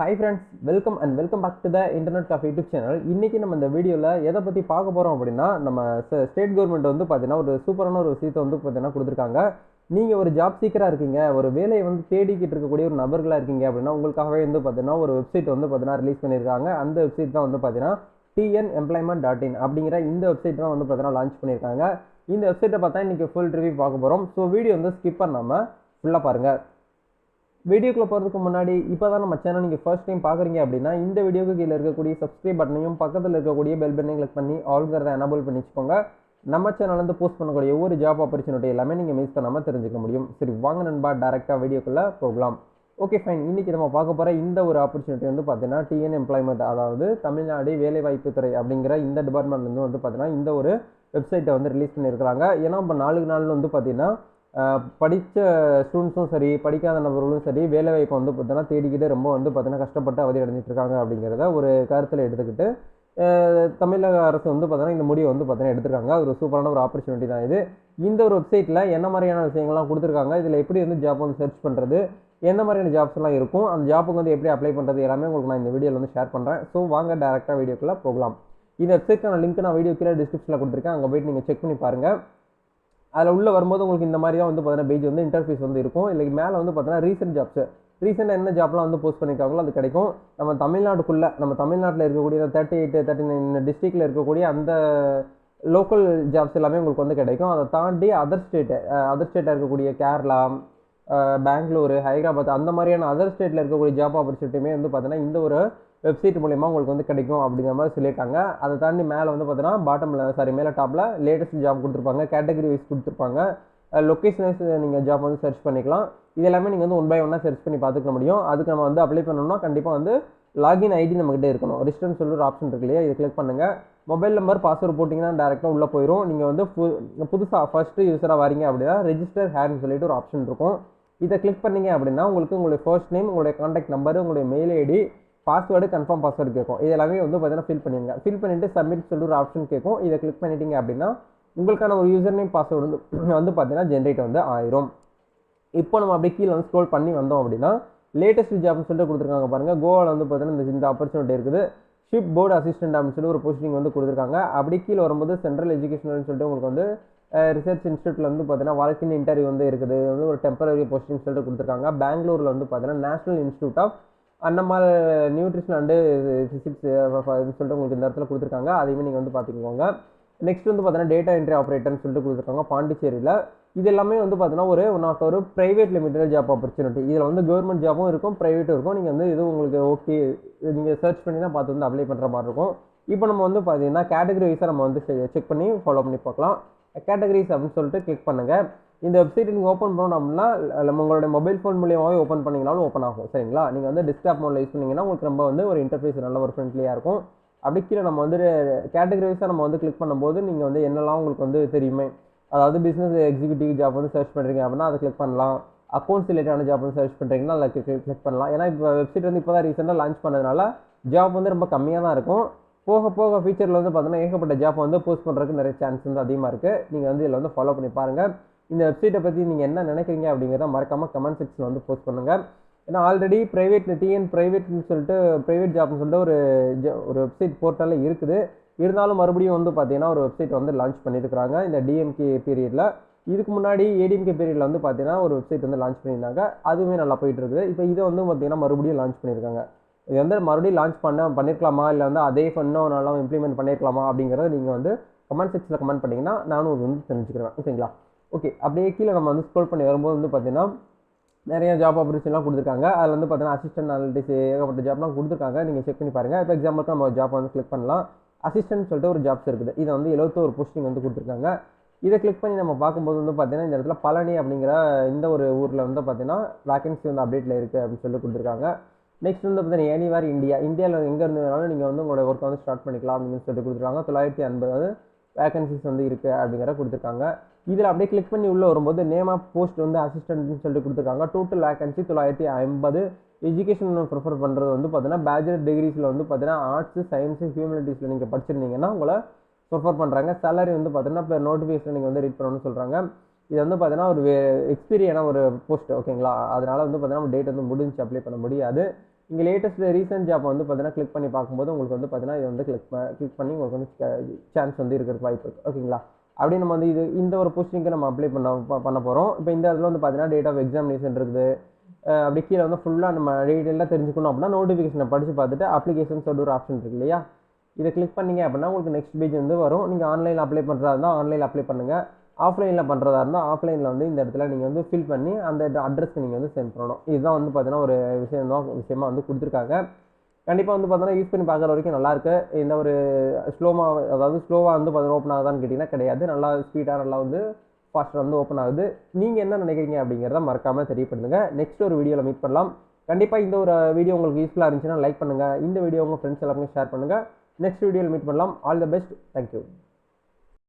Hi friends welcome and welcome back to the internet coffee YouTube channel இன்றைக்கி நம்ம இந்த வீடியோவில் எதை பற்றி பார்க்க போகிறோம் அப்படின்னா நம்ம ஸ்டேட் கவர்மெண்ட் வந்து பார்த்திங்கன்னா ஒரு சூப்பரான ஒரு விஷயத்தை வந்து பார்த்தீங்கன்னா கொடுத்துருக்காங்க. நீங்கள் ஒரு ஜாப் சீக்கராக இருக்கீங்க ஒரு வேலையை வந்து தேடிக்கிட்டு இருக்கக்கூடிய ஒரு நபர்களாக இருக்கீங்க அப்படின்னா உங்களுக்காகவே வந்து பார்த்தீங்கன்னா ஒரு வெப்சைட் வந்து பார்த்தீங்கன்னா ரிலீஸ் பண்ணியிருக்காங்க. அந்த வெப்சைட் தான் வந்து பார்த்தீங்கன்னா டிஎன் எம்ப்ளாய்மெண்ட் டாட் இன் அப்படிங்கிற இந்த வெப்சைட் தான் வந்து பார்த்தீங்கன்னா லான்ச் பண்ணியிருக்காங்க. இந்த வெப்சைட்டை பார்த்தா இன்றைக்கி ஃபுல் ரிவ்யூ பார்க்க போகிறோம் ஸோ வீடியோ வந்து ஸ்கிப் பண்ணாமல் ஃபுல்லாக பாருங்கள் வீடியோக்குள்ளே போகிறதுக்கு முன்னாடி இப்போ தான் நம்ம சேனல் நீங்கள் ஃபர்ஸ்ட் டைம் பார்க்குறீங்க அப்படின்னா இந்த வீடியோக்கு கீழே இருக்கக்கூடிய சப்ஸ்கிரைப் பட்டனையும் பக்கத்தில் இருக்கக்கூடிய பெல் பட்டனையும் கிளிக் பண்ணி ஆல்கிறத எனபிள் பண்ணி வச்சுக்கோங்க நம்ம சேனல்லேருந்து போஸ்ட் பண்ணக்கூடிய ஒவ்வொரு ஜாப் ஆப்பர்ச்சுனிட்டி எல்லாமே நீங்கள் மிஸ் பண்ணாமல் தெரிஞ்சுக்க முடியும். சரி வாங்க நண்பா டேரெக்டாக வீடியோக்குள்ளே போகலாம். ஓகே ஃபைன் இன்றைக்கி நம்ம பார்க்க போகிற இந்த ஒரு ஆப்பர்ச்சுனிட்டி வந்து பார்த்தீங்கன்னா டிஎன் எம்ப்ளாய்மெண்ட் அதாவது தமிழ்நாடு வேலைவாய்ப்பு துறை அப்படிங்கிற இந்த டிபார்ட்மெண்ட்லேருந்து வந்து பார்த்தீங்கன்னா இந்த ஒரு வெப்சைட்டை வந்து ரிலீஸ் பண்ணியிருக்கிறாங்க. ஏன்னா இப்போ நாளுக்கு நாள் வந்து பார்த்தீங்கன்னா படித்த ஸ்டூடெண்ட்ஸும் சரி படிக்காத நபர்களும் சரி வேலைவாய்ப்பை வந்து பார்த்தோன்னா தேடிக்கிட்டு ரொம்ப வந்து பார்த்தீங்கன்னா கஷ்டப்பட்டு அவதி அடைஞ்சிட்ருக்காங்க அப்படிங்கிறத ஒரு கருத்தில் எடுத்துக்கிட்டு தமிழக அரசு வந்து பார்த்தோன்னா இந்த முடிவை வந்து பார்த்தீங்கன்னா எடுத்திருக்காங்க. அது ஒரு சூப்பரான ஒரு ஆப்பர்ச்சுனிட்டி தான் இது. இந்த ஒரு வெப்சைட்டில் என்ன மாதிரியான விஷயங்கள்லாம் கொடுத்துருக்காங்க? இதில் எப்படி வந்து ஜாப் வந்து சர்ச் பண்ணுறது எந்த மாதிரியான ஜாப்ஸ் எல்லாம் இருக்கும்? அந்த ஜாப்புக்கு வந்து எப்படி அப்ளை பண்ணுறது எல்லாமே உங்களுக்கு நான் இந்த வீடியோவில் வந்து ஷேர் பண்ணுறேன் ஸோ வாங்க டேரெக்டாக வீடியோக்குள்ளே போகலாம். இந்த வெப்சைட்க்கான லிங்க் நான் வீடியோ கீழே டிஸ்கிரிப்ஷனில் கொடுத்துருக்கேன். அங்கே போயிட்டு நீங்கள் செக் பண்ணி பாருங்கள் அதில் உள்ளே வரும்போது உங்களுக்கு இந்த மாதிரி தான் வந்து பார்த்தீங்கன்னா பேஜ் வந்து இன்டர்ஃபேஸ் வந்து இருக்கும். இல்லை மேலே வந்து பார்த்தீங்கன்னா ரீசெண்ட் ஜாப்ஸ் ரீசெண்டாக என்ன ஜாப்லாம் வந்து போஸ்ட் பண்ணியிருக்காங்களோ அது கிடைக்கும். நம்ம தமிழ்நாட்டுக்குள்ளே நம்ம தமிழ்நாட்டில் இருக்கக்கூடிய தேர்ட்டி எயிட் தேர்ட்டி நைன் டிஸ்ட்ரிக்டில் இருக்கக்கூடிய அந்த லோக்கல் ஜாப்ஸ் எல்லாமே உங்களுக்கு வந்து கிடைக்கும். அதை தாண்டி அதர் ஸ்டேட்டு அதர் ஸ்டேட்டாக இருக்கக்கூடிய கேரளா பெங்களூரு ஹைதராபாத் அந்த மாதிரியான அதர் ஸ்டேட்டில் இருக்கக்கூடிய ஜாப் ஆப்பர்ச்சுனிட்டியுமே வந்து பார்த்தீங்கன்னா இந்த ஒரு வெப்சைட் மூலயமா உங்களுக்கு வந்து கிடைக்கும் அப்படிங்கிற மாதிரி சொல்லியிருக்காங்க. அதை தாண்டி மேலே வந்து பார்த்தீங்கன்னா பாட்டமில் சாரி மேலே டாப்பில் லேட்டஸ்ட் ஜாப் கொடுத்துருப்பாங்க கேட்டகரி வைஸ் கொடுத்துருப்பாங்க. லொக்கேஷன் வைஸ் நீங்கள் ஜாப் வந்து சர்ச் பண்ணிக்கலாம். இது எல்லாமே நீங்கள் வந்து ஒன் பை ஒன்னாக சர்ச் பண்ணி பார்த்துக்க முடியும். அதுக்கு நம்ம வந்து அப்ளை பண்ணணும்னா கண்டிப்பாக வந்து லாகின் ஐடி நம்மகிட்ட இருக்கணும். ரிஜிஸ்டர்னு சொல்லி ஒரு ஆப்ஷன் இருக்கு இல்லையா? இதை கிளிக் பண்ணுங்கள் மொபைல் நம்பர் பாஸ்வேர்டு போட்டிங்கன்னா டேரெக்டாக உள்ளே போயிடும் நீங்கள் வந்து புதுசாக ஃபஸ்ட்டு யூஸராக வரீங்க அப்படின்னா ரெஜிஸ்டர் ஹேர்னு சொல்லிட்டு ஒரு ஆப்ஷன் இருக்கும். இதை கிளிக் பண்ணீங்க அப்படின்னா உங்களுக்கு உங்களுடைய ஃபர்ஸ்ட் நேம் உங்களுடைய காண்டாக்ட் நம்பர் உங்களுடைய mail ID password confirm password கேட்கும் இது எல்லாமே வந்து பார்த்தீங்கன்னா ஃபில் பண்ணிடுங்க. ஃபில் பண்ணிவிட்டு சப்மிட் சொல்லி ஒரு ஆப்ஷன் கேட்கும் இதை கிளிக் பண்ணிட்டீங்க அப்படின்னா உங்களுக்கான ஒரு யூசர் நேம் பாஸ்வேர்டு வந்து வந்து பார்த்தீங்கன்னா ஜென்ரேட் வந்து ஆயிரும். இப்போ நம்ம அப்படியே கீழே வந்து ஸ்க்ரோல் பண்ணி வந்தோம் அப்படின்னா லேட்டஸ்ட் ஜாப்னு சொல்லிட்டு கொடுத்துருக்காங்க பாருங்கள் கோவாவில் வந்து பார்த்தீங்கன்னா இந்த இந்த ஆப்பர்ச்சுனிட்டி இருக்குது. ஷிப் போர்டு அசிஸ்டன்ட் அப்படின்னு சொல்லி ஒரு போஸ்டிங் வந்து கொடுத்துருக்காங்க. அப்படி கீழே வரும்போது சென்ட்ரல் எஜுகேஷனல்னு சொல்லிட்டு உங்களுக்கு வந்து ரிசர்ச் இன்ஸ்டியூட்டில் வந்து பார்த்தீங்கன்னா வாழ்க்கையின் இன்டர்வியூ வந்து இருக்குது. வந்து ஒரு டெம்பரரி போஸ்டிங் சொல்லிட்டு கொடுத்துருக்காங்க. பெங்களூரில் வந்து பார்த்தீங்கன்னா நேஷனல் இன்ஸ்டியூட் ஆஃப் அந்த மாதிரி நியூட்ரிஷன் அண்டு ஃபிசிக்ஸ் சொல்லிட்டு உங்களுக்கு இந்த இடத்துல கொடுத்துருக்காங்க. அதையுமே நீங்கள் வந்து பார்த்துக்கோங்க. நெக்ஸ்ட் வந்து பார்த்தீங்கன்னா டேட்டா என்ட்ரி ஆப்ரேட்டர்னு சொல்லிட்டு கொடுத்துருக்காங்க பாண்டிச்சேரியில். இது எல்லாமே வந்து பார்த்தீங்கன்னா ஒரு ஒன் ஆஃப் ஒரு ப்ரைவேட் லிமிடெட் ஜாப் ஆப்பர்ச்சுனிட்டி இதில் வந்து கவர்மெண்ட் ஜாப்பும் இருக்கும் ப்ரைவேட்டும் இருக்கும். நீங்கள் வந்து இது உங்களுக்கு ஓகே நீங்கள் சர்ச் பண்ணி தான் பார்த்து வந்து அப்ளை பண்ணுற மாதிரி இருக்கும். இப்போ நம்ம வந்து பார்த்தீங்கன்னா கேட்டகரி வைஸாக நம்ம வந்து செக் பண்ணி ஃபாலோ பண்ணி பார்க்கலாம். கேட்டகரிஸ் அப்படின்னு சொல்லிட்டு கிளிக் பண்ணுங்கள் இந்த வெப்சைட் நீங்கள் ஓப்பன் பண்ணணும் அப்படின்னா நம்ம உங்களுடைய மொபைல் ஃபோன் மூலியமாகவே ஓப்பன் பண்ணிங்கனாலும் ஓப்பன் ஆகும். சரிங்களா? நீங்கள் வந்து டெஸ்க்டாப் மோடில் யூஸ் பண்ணிங்கன்னா உங்களுக்கு ரொம்ப வந்து ஒரு இன்டர்ஃபேஸ் நல்ல ஒரு ஃப்ரெண்ட்லியாக இருக்கும். அப்படி கீழே நம்ம வந்து கேட்டகரிவைஸாக நம்ம வந்து கிளிக் பண்ணும்போது நீங்கள் வந்து என்னெல்லாம் உங்களுக்கு வந்து தெரியுமே? அதாவது பிஸ்னஸ் எக்ஸிக்யூட்டிவ் ஜாப் வந்து சர்ச் பண்ணுறீங்க அப்படின்னா அதை கிளிக் பண்ணலாம். அக்கௌண்ட்ஸ் ரிலேட்டான ஜாப் வந்து சர்ச் பண்ணுறீங்கன்னா அதில் கிளிக் பண்ணலாம். ஏன்னா இப்போ வெப்சைட் வந்து இப்போ தான் ரீசெண்டாக லான்ச் பண்ணதுனால ஜாப் வந்து ரொம்ப கம்மியாக தான் இருக்கும். போக போக ஃபியூச்சரில் வந்து பார்த்தீங்கன்னா ஏகப்பட்ட ஜாப் வந்து போஸ்ட் பண்ணுறதுக்கு நிறைய சான்ஸ் வந்து அதிகமாக இருக்குது நீங்கள் வந்து இதில் வந்து ஃபாலோ பண்ணி பாருங்கள் இந்த வெப்சைட்டை பற்றி நீங்கள் என்ன நினைக்கிறீங்க அப்படிங்கிறத மறக்காமல் கமெண்ட் செக்ஷன் வந்து போஸ்ட் பண்ணுங்கள் ஏன்னா ஆல்ரெடி ப்ரைவேட் டிஎன் ப்ரைவேட்னு சொல்லிட்டு ப்ரைவேட் ஜாப்னு சொல்லிட்டு ஒரு ஒரு வெப்சைட் போர்ட்டலில் இருக்குது. இருந்தாலும் மறுபடியும் வந்து பார்த்தீங்கன்னா ஒரு வெப்சைட் வந்து லான்ச் பண்ணியிருக்கிறாங்க. இந்த டிஎம்கே பீரியடில் இதுக்கு முன்னாடி ஏடிஎம்கே பீரியடில் வந்து பார்த்தீங்கன்னா ஒரு வெப்சைட் வந்து லான்ச் பண்ணியிருந்தாங்க. அதுவுமே நல்லா போயிட்டு இருக்குது இப்போ இதை வந்து பார்த்தீங்கன்னா மறுபடியும் லான்ச் பண்ணியிருக்காங்க. இது வந்து மறுபடியும் லான்ச் பண்ண பண்ணியிருக்கலாமா இல்லை வந்து அதே ஃபன்னும் நல்லா இம்ப்ளிமெண்ட் பண்ணியிருக்கலாமா அப்படிங்கிறத நீங்கள் வந்து கமெண்ட் செக்ஷனில் கமெண்ட் பண்ணிங்கன்னா நானும் வந்து தெரிஞ்சுக்கிறேன் ஓகேங்களா ஓகே அப்படியே கீழே நம்ம வந்து ஸ்க்ரோல் பண்ணி வரும்போது வந்து பார்த்தீங்கன்னா நிறைய ஜாப் ஆப்பர்ச்சுனிட்டிலாம் கொடுத்துருக்காங்க. அதில் வந்து பார்த்தீங்கன்னா அசிஸ்டன்ட் அனாலிட்டிஸ் ஏகப்பட்ட ஜாப்லாம் கொடுத்துருக்காங்க. நீங்கள் செக் பண்ணி பாருங்கள் இப்போ எக்ஸாம்பிளுக்கு நம்ம ஜாப் வந்து கிளிக் பண்ணலாம். அசிஸ்டன்ட் சொல்லிட்டு ஒரு ஜாப்ஸ் இருக்குது. இதை வந்து எழுபத்தோரு போஸ்டிங் வந்து கொடுத்துருக்காங்க. இதை கிளிக் பண்ணி நம்ம பார்க்கும்போது வந்து பார்த்தீங்கன்னா இந்த இடத்துல பழனி அப்படிங்கிற இந்த ஒரு ஊரில் வந்து பார்த்தீங்கன்னா வேக்கன்சி வந்து அப்டேட்டில் இருக்குது அப்படின்னு சொல்லி கொடுத்துருக்காங்க. நெக்ஸ்ட் வந்து பார்த்தீங்கன்னா எனிவேர் இந்தியா இந்தியாவில் எங்கே இருந்ததுனாலும் நீங்கள் வந்து உங்களோட ஒர்க்கை வந்து ஸ்டார்ட் பண்ணிக்கலாம் அப்படின்னு சொல்லி கொடுத்துருக்காங்க. தொள்ளாயிரத்தி ஐம்பது வேகன்சிஸ் வந்து இருக்குது அப்படிங்கிற கொடுத்துருக்காங்க. இதில் அப்படியே கிளிக் பண்ணி உள்ளே வரும்போது நேம் ஆஃப் போஸ்ட் வந்து அசிஸ்டன்ட்னு சொல்லிட்டு கொடுத்துருக்காங்க. டோட்டல் வேகன்சி தொள்ளாயிரத்தி ஐம்பது. எஜுகேஷன் ப்ரிஃபர் பண்ணுறது வந்து பார்த்தீங்கன்னா பேச்சுலர் டிகிரிஸில் வந்து பார்த்தீங்கன்னா ஆர்ட்ஸு சயின்ஸு ஹியூமனிட்டிஸில் நீங்கள் படிச்சிருந்தீங்கன்னா உங்களை ப்ரிஃபர் பண்ணுறாங்க சேலரி வந்து பார்த்தீங்கன்னா இப்போ நோட்டிஃபிகேஷன் நீங்கள் வந்து ரீட் பண்ணணும்னு சொல்கிறாங்க இது வந்து பார்த்தீங்கன்னா ஒரு எக்ஸ்பீரியான ஒரு போஸ்ட் ஓகேங்களா அதனால் வந்து பார்த்தீங்கன்னா டேட் வந்து முடிஞ்சு அப்ளை பண்ண முடியாது. இங்கே லேட்டஸ்ட் ரீசெண்ட் ஜாப் வந்து பார்த்தீங்கன்னா கிளிக் பண்ணி பார்க்கும்போது உங்களுக்கு வந்து பார்த்தீங்கன்னா இது வந்து கிளிக் கிளிக் பண்ணி உங்களுக்கு வந்து சான்ஸ் வந்து இருக்கிறதுக்கு வாய்ப்பு இருக்குது ஓகேங்களா அப்படியே நம்ம வந்து இது இந்த ஒரு போஸ்டிங்க்கு நம்ம அப்ளை பண்ண பண்ண போகிறோம் இப்போ இந்த இடத்துல வந்து பார்த்தீங்கன்னா டேட் ஆஃப் எக்ஸாமினேஷன் இருக்குது. அப்படி கீழே வந்து ஃபுல்லாக நம்ம டீட்டெயிலாக தெரிஞ்சுக்கணும் அப்படின்னா நோட்டிஃபிகேஷனை படித்து பார்த்துட்டு அப்ளிகேஷன் சொல்லி ஒரு ஆப்ஷன் இருக்கு இல்லையா? இதை கிளிக் பண்ணீங்க அப்படின்னா உங்களுக்கு நெக்ஸ்ட் பேஜ் வந்து வரும். நீங்கள் ஆன்லைனில் அப்ளை பண்ணுறதா இருந்தால் ஆன்லைனில் அப்ளை பண்ணுங்கள் ஆஃப்லைனில் பண்ணுறதா இருந்தால் ஆஃப்லைனில் வந்து இந்த இடத்துல நீங்கள் வந்து ஃபில் பண்ணி அந்த அட்ரஸ்க்கு நீங்கள் வந்து சென்ட் பண்ணணும். இதுதான் வந்து பார்த்தீங்கன்னா ஒரு விஷயம் தான் விஷயமா வந்து கொடுத்துருக்காங்க. கண்டிப்பாக வந்து பார்த்தோன்னா யூஸ் பண்ணி பார்க்குற வரைக்கும் நல்லாயிருக்கு இந்த ஒரு ஸ்லோமாக அதாவது ஸ்லோவாக வந்து பார்த்தீங்கன்னா ஓப்பன் ஆகுதான்னு கேட்டிங்கன்னா கிடையாது. நல்லா ஸ்பீடாக நல்லா வந்து ஃபாஸ்ட்டாக வந்து ஓப்பன் ஆகுது. நீங்கள் என்ன நினைக்கிறீங்க அப்படிங்கிறத மறக்காமல் தெரியப்படுத்துங்க. நெக்ஸ்ட் ஒரு வீடியோவில் மீட் பண்ணலாம். கண்டிப்பாக இந்த ஒரு வீடியோ உங்களுக்கு யூஸ்ஃபுல்லாக இருந்துச்சுன்னா லைக் பண்ணுங்கள் இந்த வீடியோ உங்கள் ஃப்ரெண்ட்ஸ் எல்லாருமே ஷேர் பண்ணுங்கள் நெக்ஸ்ட் வீடியோவில் மீட் பண்ணலாம். All the best thank you